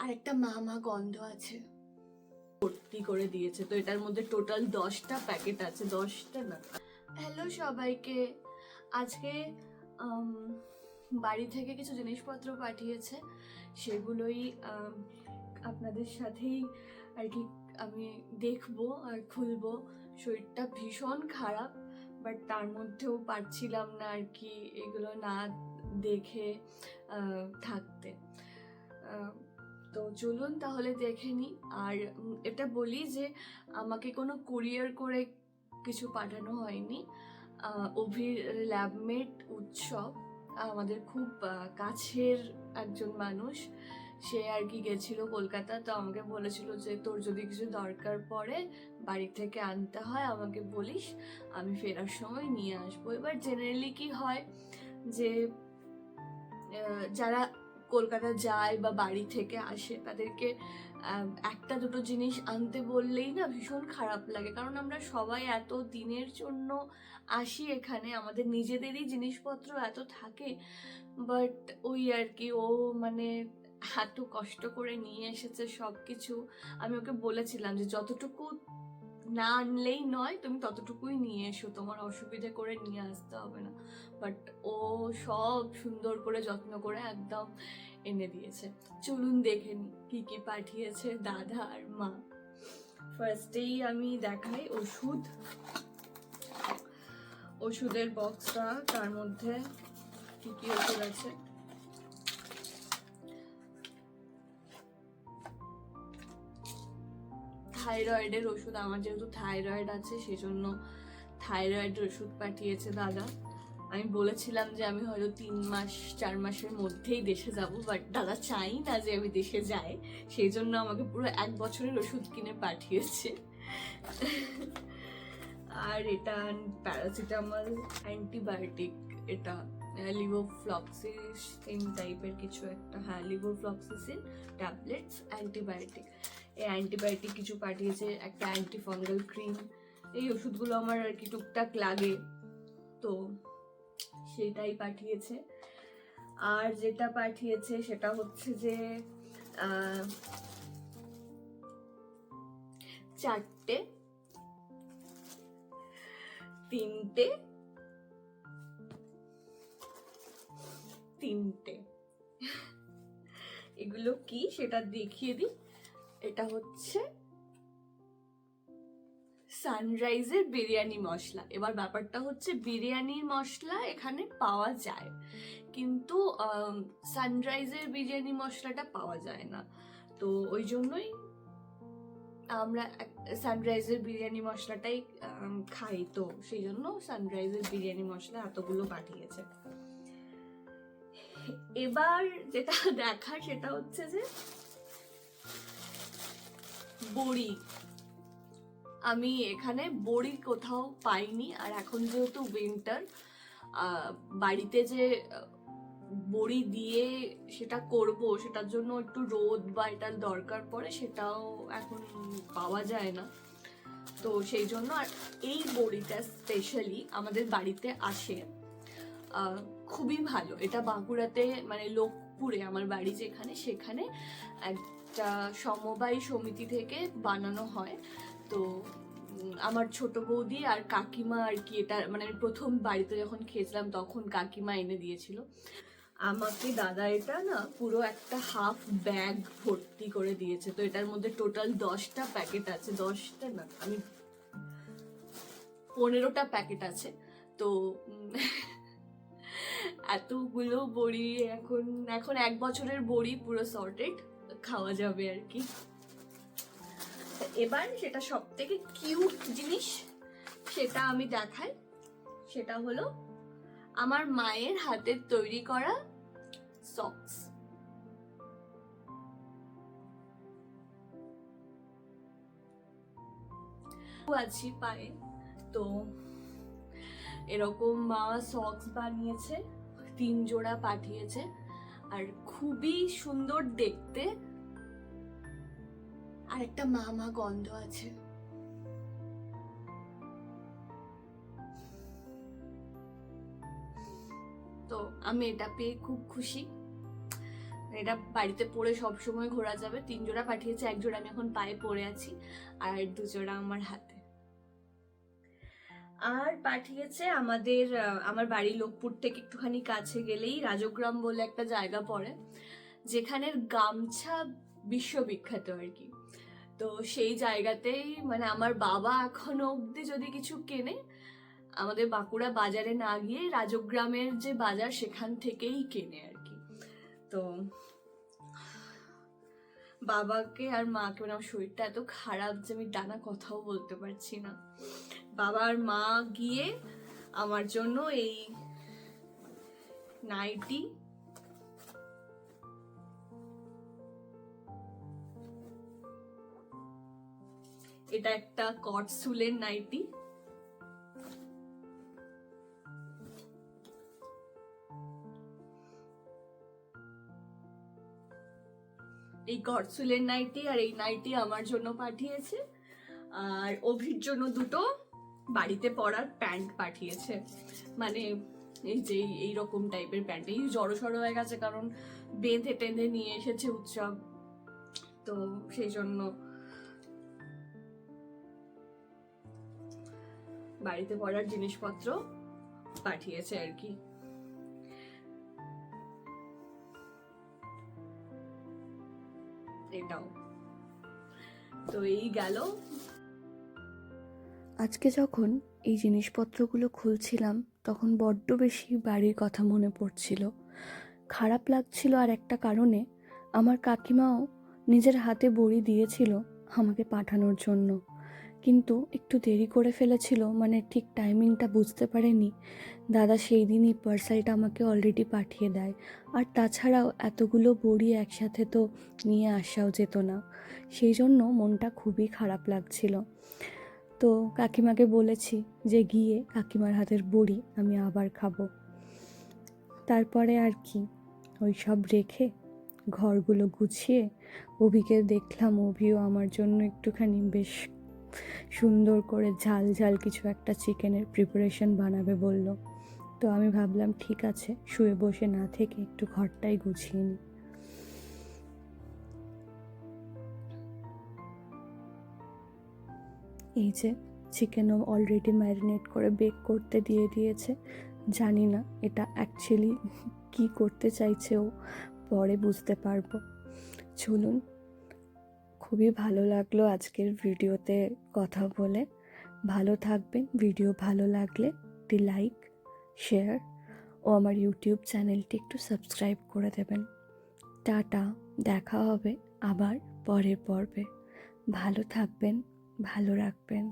আর একটা মা মা গন্ধ আছে। ভর্তি করে দিয়েছে তো এটার মধ্যে টোটাল দশটা প্যাকেট আছে দশটা না। হ্যালো সবাইকে। আজকে বাড়ি থেকে কিছু জিনিসপত্র পাঠিয়েছে সেগুলোই আপনাদের সাথেই আর কি আমি দেখব আর খুলবো। শরীরটা ভীষণ খারাপ বাট তার মধ্যেও পারছিলাম না আর কি এগুলো না দেখে থাকতে। তো চলুন তাহলে দেখে নিই। আর এটা বলি যে আমাকে কোনো কুরিয়ার করে কিছু পাঠানো হয়নি। অভির ল্যাবমেট উৎসব, আমাদের খুব কাছের একজন মানুষ। সে আর কি গেছিল কলকাতা, তো আমাকে বলেছিল যে তোর যদি কিছু দরকার পড়ে, বাড়ি থেকে আনতে হয়, আমাকে বলিস, আমি ফেরার সময় নিয়ে আসব। এবার জেনারেলি কি হয় যে যারা কলকাতা যায় বা বাড়ি থেকে আসে, তাদেরকে একটা দুটো জিনিস আনতে বললেই না ভীষণ খারাপ লাগে। কারণ আমরা সবাই এত দিনের জন্য আসি এখানে, আমাদের নিজেদেরই জিনিসপত্র এত থাকে বাট ওই আর কি, ও মানে এত কষ্ট করে নিয়ে এসেছে সব কিছু আমি ওকে বলেছিলাম যে যতটুকু না আনলেই নয়, তুমি ততটুকুই নিয়ে এসো। তোমার অসুবিধে করে নিয়ে আসতে হবে না। বাট ও সব সুন্দর করে, যত্ন করে একদম এনে দিয়েছে। চলুন দেখে নি কি কি পাঠিয়েছে দাদা আর মা। ফার্স্টেই আমি দেখাই ওষুধ। ওষুধের বক্সটা তার মধ্যে কি কি ওষুধ আছে? থাইরয়েডের ওষুধ, আমার যেহেতু থাইরয়েড আছে, সেজন্য থাইরয়েডের ওষুধ পাঠিয়েছে দাদা। আমি বলেছিলাম যে আমি হয়তো তিন মাস, চার মাসের মধ্যেই দেশে যাব বাট দাদা চাই না যে আমি দেশে যাই। সেই জন্য আমাকে পুরো এক বছরের ওষুধ কিনে পাঠিয়েছে। আর এটা প্যারাসিটামল অ্যান্টিবায়োটিক এটা লিভোফ্লক্সিসিন টাইপের কিছু একটা হ্যাঁ লিভোফ্লক্সিসিন ট্যাবলেটস অ্যান্টিবায়োটিক এই অ্যান্টিবায়োটিক কিছু পাঠিয়েছে, একটা অ্যান্টিফাঙ্গাল ক্রিম। এই ওষুধগুলো আমার আর কি টুকটাক লাগে, তো সেটাই পাঠিয়েছে। আর যেটা পাঠিয়েছে সেটা হচ্ছে যে চারটে, তিনটে তিনটে। এগুলো কি সেটা দেখিয়ে দিই। এটা হচ্ছে সানরাইজের বিরিয়ানি মশলা। এবার ব্যাপারটা হচ্ছে বিরিয়ানির মশলা এখানে পাওয়া যায়, কিন্তু সানরাইজের বিরিয়ানি মশলাটা পাওয়া যায় না। তো ওই জন্যই আমরা সানরাইজের বিরিয়ানি মশলাটাই খাই। তো সেই জন্য সানরাইজের বিরিয়ানি মশলা এতগুলো পাঠিয়েছে। এবার যেটা দেখার সেটা হচ্ছে যে বড়ি। আমি এখানে বড়ি কোথাও পাইনি, আর এখন যেহেতু উইন্টার বাড়িতে যে বড়ি দিয়ে সেটা করব, সেটার জন্য একটু রোদ বা এটার দরকার পড়ে, সেটাও এখন পাওয়া যায় না। তো সেই জন্য আর এই বড়িটা স্পেশালি আমাদের বাড়িতে আসে। খুবই ভালো। এটা বাঁকুড়াতে মানে লোকপুরে, আমার বাড়ি যেখানে, সেখানে একটা সমবায় সমিতি থেকে বানানো হয়। তো আমার ছোট বৌদি আর কাকিমা আর কি এটা মানে আমি প্রথম বাড়িতে যখন খেয়েছিলাম তখন কাকিমা এনে দিয়েছিল। আমাকে দাদা এটা না পুরো একটা হাফ ব্যাগ ভর্তি করে দিয়েছে। তো এটার মধ্যে টোটাল দশটা প্যাকেট আছে। দশটা না, আমি পনেরোটা প্যাকেট আছে। তো এতগুলো বড়ি এখন এখন এক বছরের বড়ি পুরো সর্টেড খাওয়া যাবে আর কি। এবার সেটা সব থেকে কিউট জিনিস সেটা আমি দেখাই। সেটা হলো আমার মায়ের হাতের তৈরি করা সক্স আছি পায়ে, তো এরকম মা সক্স বানিয়েছে, তিন জোড়া পাঠিয়েছে। আর খুবই সুন্দর দেখতে। আর একটা মা মা গন্ধ আছে। তো আমি এটা পেয়ে খুব খুশি। এটা বাড়িতে পরে সবসময় ঘোরা যাবে। তিন জোড়া পাঠিয়েছে এক জোড়া আমি এখন পায়ে পরে আছি। আর দু জোড়া আমার হাতে আর পাঠিয়েছে আমাদের আমার বাড়ি লোকপুর থেকে একটুখানি কাছে গেলেই রাজগ্রাম বলে একটা জায়গা পড়ে, যেখানের গামছা বিশ্ববিখ্যাত আর কি। তো সেই জায়গাতেই মানে আমার বাবা এখনও অবধি যদি কিছু কেনে, আমাদের বাঁকুড়া বাজারে না গিয়ে রাজগ্রামের যে বাজার সেখান থেকেই কেনে আর কি। তো বাবাকে আর মাকে মানে আমার শরীরটা এত খারাপ যে আমি ডানা কথাও বলতে পারছি না। বাবা আর মা গিয়ে আমার জন্য এই নাইটি এটা একটা কট সুলের নাইটি। এই গডসুলের নাইটি আর এই নাইটি আমার জন্য পাঠিয়েছে। আর অভির জন্য দুটো। বাড়িতে পরার প্যান্ট পাঠিয়েছে। মানে এই যে এই রকম টাইপের প্যান্ট। এই জড়ো সড়ো হয়ে গেছে কারণ বেঁধে টেঁধে নিয়ে এসেছে উৎসব। তো সেই জন্য বাড়িতে পড়ার জিনিসপত্র পাঠিয়েছে আর কি। এটাও। তো এই গেল। আজকে যখন এই জিনিসপত্রগুলো খুলছিলাম, তখন বড্ড বেশি বাড়ির কথা মনে পড়ছিল। খারাপ লাগছিল আর একটা কারণে, আমার কাকিমাও নিজের হাতে বড়ি দিয়েছিল আমাকে পাঠানোর জন্য। কিন্তু একটু দেরি করে ফেলেছিল মানে ঠিক টাইমিংটা বুঝতে পারেনি। দাদা সেই দিনই পার্সেলটা আমাকে অলরেডি পাঠিয়ে দেয়। আর তাছাড়াও এতগুলো বড়ি একসাথে তো নিয়ে আসাও যেত না। সেই জন্য মনটা খুবই খারাপ লাগছিল। তো কাকিমাকে বলেছি যে গিয়ে কাকিমার হাতের বড়ি আমি আবার খাব। তারপরে আর কি, ওই সব রেখে ঘরগুলো গুছিয়ে অভিকে দেখলাম। অভিও আমার জন্য একটুখানি বেশ সুন্দর করে ঝাল ঝাল কিছু একটা চিকেনের প্রিপারেশন বানাবে বলল। তো আমি ভাবলাম, ঠিক আছে, শুয়ে বসে না থেকে একটু ঘরটাই গুছিয়ে নিই। এই যে চিকেনও অলরেডি ম্যারিনেট করে বেক করতে দিয়ে দিয়েছে। জানি না এটা অ্যাকচুয়ালি কি করতে চাইছে ও, পরে বুঝতে পারব। চলুন, খুবই ভালো লাগল আজকের ভিডিওতে কথা বলে। ভালো থাকবেন, ভিডিও ভালো লাগলে একটি লাইক শেয়ার ও আমার ইউটিউব চ্যানেলটি একটু সাবস্ক্রাইব করে দেবেন। টাটা, দেখা হবে আবার পরের পর্বে। ভালো থাকবেন। ভালো রাখবেন।